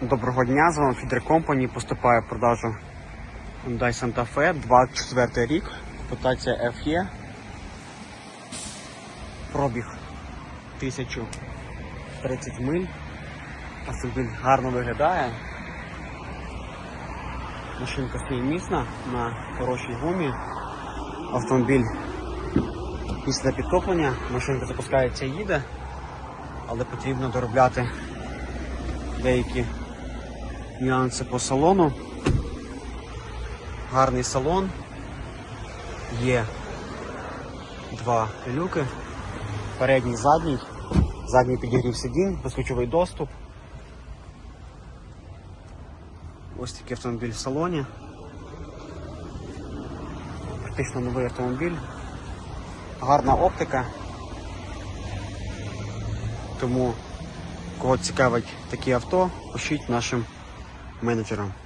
Доброго дня, з вами Фідер Компані. Поступає в продажу Hyundai Santa Fe, 24 рік, експлуатація FE. Пробіг 1030 миль. Автомобіль гарно виглядає. Машинка стоїть міцна на хорошій гумі. Автомобіль після підтоплення. Машинка запускається і їде, але потрібно доробляти деякі нюанси по салону. Гарний салон. Є два люки. Передній, задній. Задній підігрів сидінь, безключовий доступ. Ось такий автомобіль в салоні. Практично новий автомобіль. Гарна оптика. Тому Кого цікавить такі авто, пишіть нашим менеджерам.